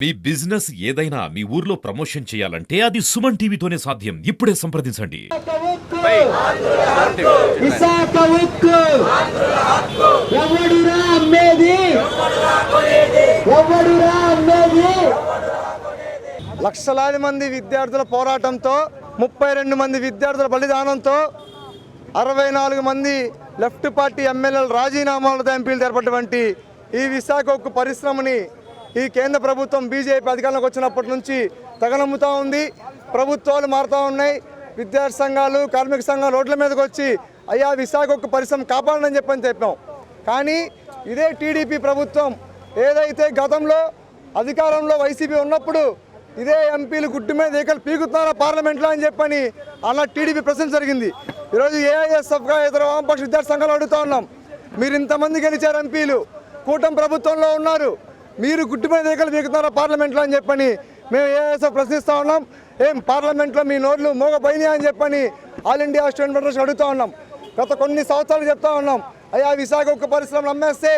మీ business ఏదైనా మీ ఊర్లో promotion చేయాలంటే అది సుమన్ టీవీతోనే సాధ్యం. ఇప్పుడే సంప్రదించండి. విశాఖ లక్షలాది మంది విద్యార్థుల పోరాటంతో ముప్పై రెండు మంది విద్యార్థుల బలిదానంతో అరవై నాలుగు మంది లెఫ్ట్ పార్టీ ఎమ్మెల్యేల రాజీనామాలతో ఎంపీలు ఏర్పడినటువంటి ఈ విశాఖ పరిశ్రమని ఈ కేంద్ర ప్రభుత్వం బీజేపీ అధికారంలోకి వచ్చినప్పటి నుంచి తగలమ్ముతూ ఉంది. ప్రభుత్వాలు మారుతూ ఉన్నాయి. విద్యార్థి సంఘాలు కార్మిక సంఘాలు రోడ్ల మీదకి వచ్చి అయ్యా విశాఖ పరిశ్రమ కాపాడని చెప్పని చెప్పాం. కానీ ఇదే టీడీపీ ప్రభుత్వం ఏదైతే గతంలో అధికారంలో వైసీపీ ఉన్నప్పుడు ఇదే ఎంపీలు గుడ్డు మీద ఏకలు పీకుతున్నారా పార్లమెంట్లో అని చెప్పని అలా టీడీపీ ప్రశ్న జరిగింది. ఈరోజు ఏఐఎస్ఎఫ్గా ఇతర వామపక్ష విద్యార్థి సంఘాలు అడుగుతూ ఉన్నాం. మీరు ఇంతమంది గెలిచారు ఎంపీలు. కూటమి ప్రభుత్వంలో ఉన్నారు. మీరు గుడ్డు మీద ఏకలు పీకుతున్నారా పార్లమెంట్లో అని చెప్పని మేము ఏఐఎస్ఎఫ్ ప్రశ్నిస్తూ ఉన్నాం. ఏం పార్లమెంట్లో మీ నోట్లు మోగపోయినాయి అని చెప్పని ఆల్ ఇండియా స్టూడెంట్ ఫెడరేషన్ అడుగుతూ ఉన్నాం. గత కొన్ని సంవత్సరాలు చెప్తా ఉన్నాం. అయ్యా విశాఖ ఉక్కు పరిశ్రమలు అమ్మేస్తే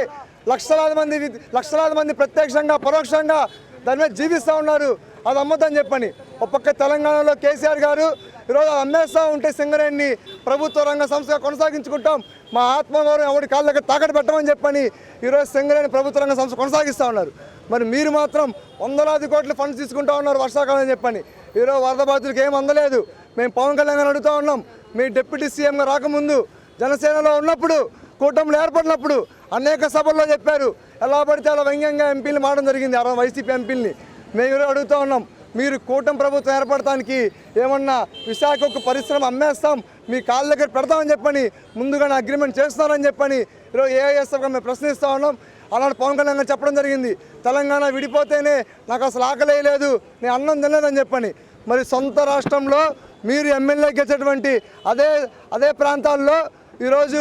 లక్షలాది మంది లక్షలాది మంది ప్రత్యక్షంగా పరోక్షంగా దాని మీద జీవిస్తూ ఉన్నారు. అది అమ్మద్దని చెప్పని. ఒక్కొక్క తెలంగాణలో కేసీఆర్ గారు ఈరోజు అమ్మేస్తూ ఉంటే సింగరేణిని ప్రభుత్వ రంగ సంస్థగా కొనసాగించుకుంటాం. మా ఆత్మగౌరవం ఎవరి కాళ్ళకి తాకట్టు పెట్టమని చెప్పని ఈరోజు సింగరేణి ప్రభుత్వ రంగ సంస్థ కొనసాగిస్తూ ఉన్నారు. మరి మీరు మాత్రం వందలాది కోట్ల ఫండ్స్ తీసుకుంటా ఉన్నారు వర్షాకాలం అని చెప్పని. ఈరోజు వరద బాధితులకు ఏం అందలేదు. మేము పవన్ కళ్యాణ్ గారు అడుగుతూ ఉన్నాం. మీ డిప్యూటీ సీఎంగా రాకముందు జనసేనలో ఉన్నప్పుడు కూటమిలో ఏర్పడినప్పుడు అనేక సభల్లో చెప్పారు. ఎలా పడితే అలా వ్యంగ్యంగా ఎంపీలు మారడం జరిగింది. అరవై వైసీపీ ఎంపీలని మేము ఈరోజు అడుగుతూ ఉన్నాం. మీరు కూటమి ప్రభుత్వం ఏర్పడటానికి ఏమన్నా విశాఖకు పరిశ్రమ అమ్మేస్తాం మీ కాళ్ళ దగ్గర పెడతామని చెప్పని ముందుగానే అగ్రిమెంట్ చేస్తున్నారని చెప్పని ఈరోజు ఏఐఎస్ఎఫ్గా మేము ప్రశ్నిస్తూ ఉన్నాం. అలాంటి పవన్ కళ్యాణ్ గారు చెప్పడం జరిగింది. తెలంగాణ విడిపోతేనే నాకు అసలు ఆకలి లేదు నేను అన్నం తినలేదని చెప్పని. మరి సొంత రాష్ట్రంలో మీరు ఎమ్మెల్యే గెలిచేటువంటి అదే అదే ప్రాంతాల్లో ఈరోజు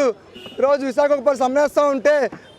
ఈరోజు విశాఖకు పరిస్థితి అమ్మేస్తూ ఉంటే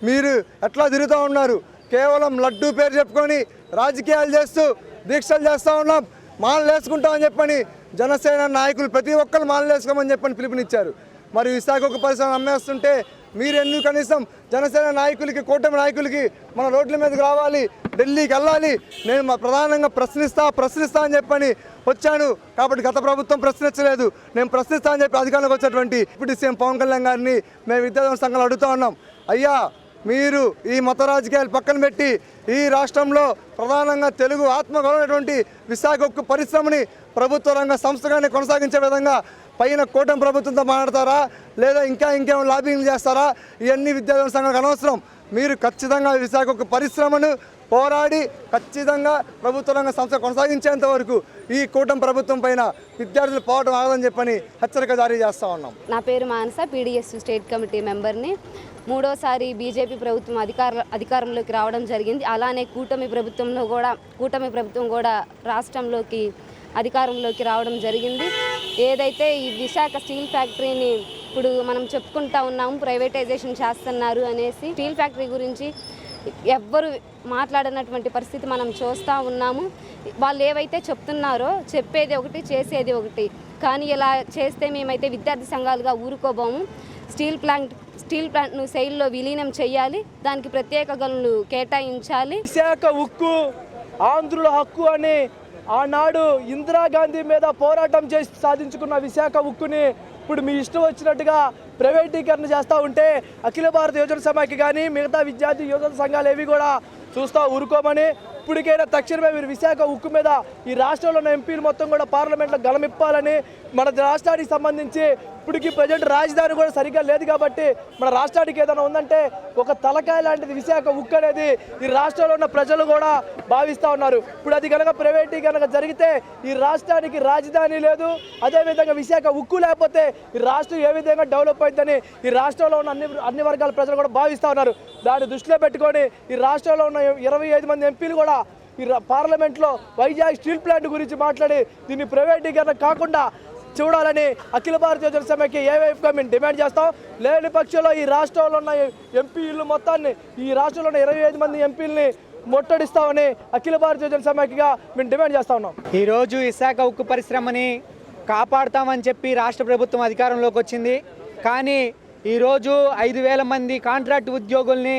మీరు ఎట్లా తిరుగుతూ ఉన్నారు? కేవలం లడ్డూ పేరు చెప్పుకొని రాజకీయాలు చేస్తూ దీక్షలు చేస్తూ ఉన్నాం. మాలలేసుకుంటామని చెప్పని జనసేన నాయకులు ప్రతి ఒక్కరు మానలేసుకోమని చెప్పని పిలుపునిచ్చారు. మరి విశాఖ పరిశ్రమ అమ్మేస్తుంటే మీరు ఎందుకు కనీసం జనసేన నాయకులకి కూటమి నాయకులకి మన రోడ్ల మీదకి రావాలి ఢిల్లీకి వెళ్ళాలి? నేను మా ప్రధానంగా ప్రశ్నిస్తా ప్రశ్నిస్తా అని చెప్పని వచ్చాను. కాబట్టి గత ప్రభుత్వం ప్రశ్నించలేదు. నేను ప్రశ్నిస్తా అని చెప్పి అధికారంలోకి వచ్చేటువంటి ఇప్పుడు సీఎం పవన్ కళ్యాణ్ గారిని మేము విద్యార్థి సంఘాలు అడుగుతా ఉన్నాం. అయ్యా మీరు ఈ మత రాజకీయాలు పక్కన పెట్టి ఈ రాష్ట్రంలో ప్రధానంగా తెలుగు ఆత్మగౌరవమైనటువంటి విశాఖ ఉక్కు పరిశ్రమని ప్రభుత్వ రంగ సంస్థగానే కొనసాగించే విధంగా పైన కూటమి ప్రభుత్వంతో మాట్లాడతారా? లేదా ఇంకా ఇంకేమైనా లాబింగ్ చేస్తారా? ఇవన్నీ విద్యార్థుల సంఘాలకు అనవసరం. మీరు ఖచ్చితంగా విశాఖ పరిశ్రమను పోరాడి ఖచ్చితంగా ప్రభుత్వ రంగ సంస్థ కొనసాగించేంత వరకు ఈ కూటమి ప్రభుత్వం పైన విద్యార్థులు పోవడం ఆగదని చెప్పని హెచ్చరిక జారీ చేస్తూ ఉన్నాం. నా పేరు మానస పీడిఎస్ స్టేట్ కమిటీ మెంబర్ని. మూడోసారి బీజేపీ ప్రభుత్వం అధికార అధికారంలోకి రావడం జరిగింది. అలానే కూటమి ప్రభుత్వంలో కూడా కూటమి ప్రభుత్వం కూడా రాష్ట్రంలోకి అధికారంలోకి రావడం జరిగింది. ఏదైతే ఈ విశాఖ స్టీల్ ఫ్యాక్టరీని ఇప్పుడు మనం చెప్పుకుంటా ఉన్నాము ప్రైవేటైజేషన్ చేస్తున్నారు అనేసి స్టీల్ ఫ్యాక్టరీ గురించి ఎవ్వరు మాట్లాడినటువంటి పరిస్థితి మనం చూస్తూ ఉన్నాము. వాళ్ళు ఏవైతే చెప్తున్నారో చెప్పేది ఒకటి చేసేది ఒకటి. కానీ ఇలా చేస్తే మేమైతే విద్యార్థి సంఘాలుగా ఊరుకోబోము. స్టీల్ ప్లాంట్ స్టీల్ ప్లాంట్ను శైలిలో విలీనం చేయాలి దానికి ప్రత్యేక గనులు కేటాయించాలి. విశాఖ ఉక్కు ఆంధ్రుల హక్కు అని ఆనాడు ఇందిరాగాంధీ మీద పోరాటం చేసి సాధించుకున్న విశాఖ ఉక్కుని ఇప్పుడు మీ ఇష్టం వచ్చినట్టుగా ప్రైవేటీకరణ చేస్తూ ఉంటే అఖిల భారత యోజన సమాఖ్య కానీ మిగతా విద్యార్థి యోజన సంఘాలు ఏవి కూడా చూస్తూ ఊరుకోమని ఇప్పటికైనా తక్షణమే మీరు విశాఖ ఉక్కు మీద ఈ రాష్ట్రంలో ఉన్న ఎంపీలు మొత్తం కూడా పార్లమెంట్లో గలమిప్పాలని మన రాష్ట్రానికి సంబంధించి ఇప్పటికీ ప్రజెంట్ రాజధాని కూడా సరిగ్గా లేదు కాబట్టి మన రాష్ట్రానికి ఏదైనా ఉందంటే ఒక తలకాయ లాంటిది విశాఖ ఉక్కు అనేది ఈ రాష్ట్రంలో ఉన్న ప్రజలు కూడా భావిస్తూ ఉన్నారు. ఇప్పుడు అది కనుక ప్రైవేటీకరణ జరిగితే ఈ రాష్ట్రానికి రాజధాని లేదు అదేవిధంగా విశాఖ ఉక్కు లేకపోతే ఈ రాష్ట్రం ఏ విధంగా డెవలప్ అవుతుందని ఈ రాష్ట్రంలో ఉన్న అన్ని అన్ని వర్గాల ప్రజలు కూడా భావిస్తూ ఉన్నారు. దాన్ని దృష్టిలో పెట్టుకొని ఈ రాష్ట్రంలో ఉన్న ఇరవై ఐదు మంది ఎంపీలు కూడా ఈ పార్లమెంట్లో వైజాగ్ స్టీల్ ప్లాంట్ గురించి మాట్లాడి దీన్ని ప్రైవేటీకరణ కాకుండా చూడాలని అఖిల భారతీయ జన సమైక్య మేము డిమాండ్ చేస్తాం. లేని పక్షంలో ఈ రాష్ట్రంలో ఉన్న ఎంపీలు మొత్తాన్ని ఈ రాష్ట్రంలో ఉన్న ఇరవై ఐదు మంది ఎంపీలని ముట్టడిస్తామని అఖిల భారతీయ జన మేము డిమాండ్ చేస్తా ఉన్నాం. ఈరోజు విశాఖ ఉక్కు పరిశ్రమని కాపాడుతామని చెప్పి రాష్ట్ర ప్రభుత్వం అధికారంలోకి వచ్చింది. కానీ ఈరోజు ఐదు వేల మంది కాంట్రాక్ట్ ఉద్యోగుల్ని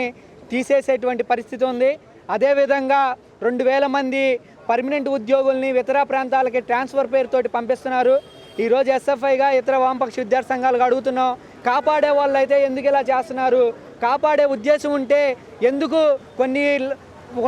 తీసేసేటువంటి పరిస్థితి ఉంది. అదేవిధంగా రెండు వేల మంది పర్మనెంట్ ఉద్యోగుల్ని ఇతర ప్రాంతాలకి ట్రాన్స్ఫర్ పేరుతోటి పంపిస్తున్నారు. ఈరోజు ఎస్ఎఫ్ఐగా ఇతర వామపక్ష విద్యార్థి సంఘాలకు అడుగుతున్నాం. కాపాడే వాళ్ళు అయితే ఎందుకు ఇలా చేస్తున్నారు? కాపాడే ఉద్దేశం ఉంటే ఎందుకు కొన్ని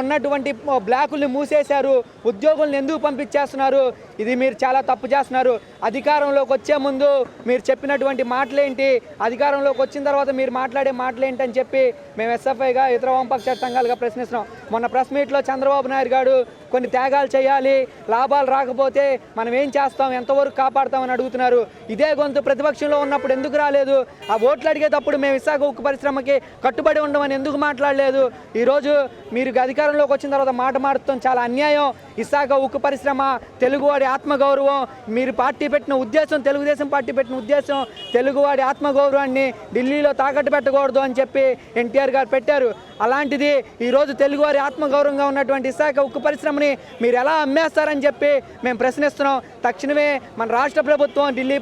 ఉన్నటువంటి బ్లాకుల్ని మూసేశారు? ఉద్యోగుల్ని ఎందుకు పంపించేస్తున్నారు? ఇది మీరు చాలా తప్పు చేస్తున్నారు. అధికారంలోకి వచ్చే ముందు మీరు చెప్పినటువంటి మాటలేంటి? అధికారంలోకి వచ్చిన తర్వాత మీరు మాట్లాడే మాటలేంటి అని చెప్పి మేము ఎస్ఎఫ్ఐగా ఇతర వామపక్ష సంఘాలుగా ప్రశ్నిస్తున్నాం. మొన్న ప్రెస్ మీట్లో చంద్రబాబు నాయుడు గారు కొన్ని త్యాగాలు చేయాలి లాభాలు రాకపోతే మనం ఏం చేస్తాం ఎంతవరకు కాపాడతామని అడుగుతున్నారు. ఇదే గొంతు ప్రతిపక్షంలో ఉన్నప్పుడు ఎందుకు రాలేదు? ఆ ఓట్లు అడిగేటప్పుడు మేము విశాఖ ఉక్కు పరిశ్రమకి కట్టుబడి ఉండమని ఎందుకు మాట్లాడలేదు? ఈరోజు మీరు అధికారంలోకి వచ్చిన తర్వాత మాట మారుతాం చాలా అన్యాయం. విశాఖ ఉక్కు పరిశ్రమ తెలుగువాడి ఆత్మగౌరవం మీరు పార్టీ పెట్టిన ఉద్దేశం తెలుగుదేశం పార్టీ పెట్టిన ఉద్దేశం తెలుగువాడి ఆత్మగౌరవాన్ని ఢిల్లీలో తాకట్టు పెట్టకూడదు అని చెప్పి ఎన్టీఆర్ గారు పెట్టారు. అలాంటిది ఈరోజు తెలుగువారి ఆత్మగౌరవంగా ఉన్నటువంటి విశాఖ ఉక్కు పరిశ్రమని మీరు ఎలా అమ్మేస్తారని చెప్పి మేము ప్రశ్నిస్తున్నాం. తక్షణమే మన రాష్ట్ర ప్రభుత్వం ఢిల్లీ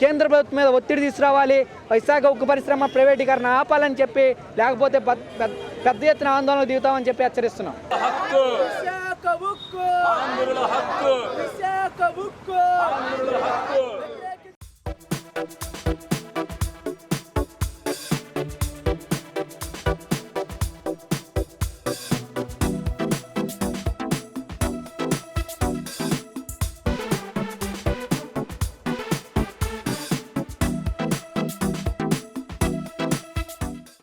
కేంద్ర ప్రభుత్వం మీద ఒత్తిడి తీసుకురావాలి. విశాఖ ఉక్కు పరిశ్రమ ప్రైవేటీకరణ ఆపాలని చెప్పి లేకపోతే పెద్ద- పెద్ద ఎత్తున ఆందోళన దిగుతామని చెప్పి హెచ్చరిస్తున్నాం.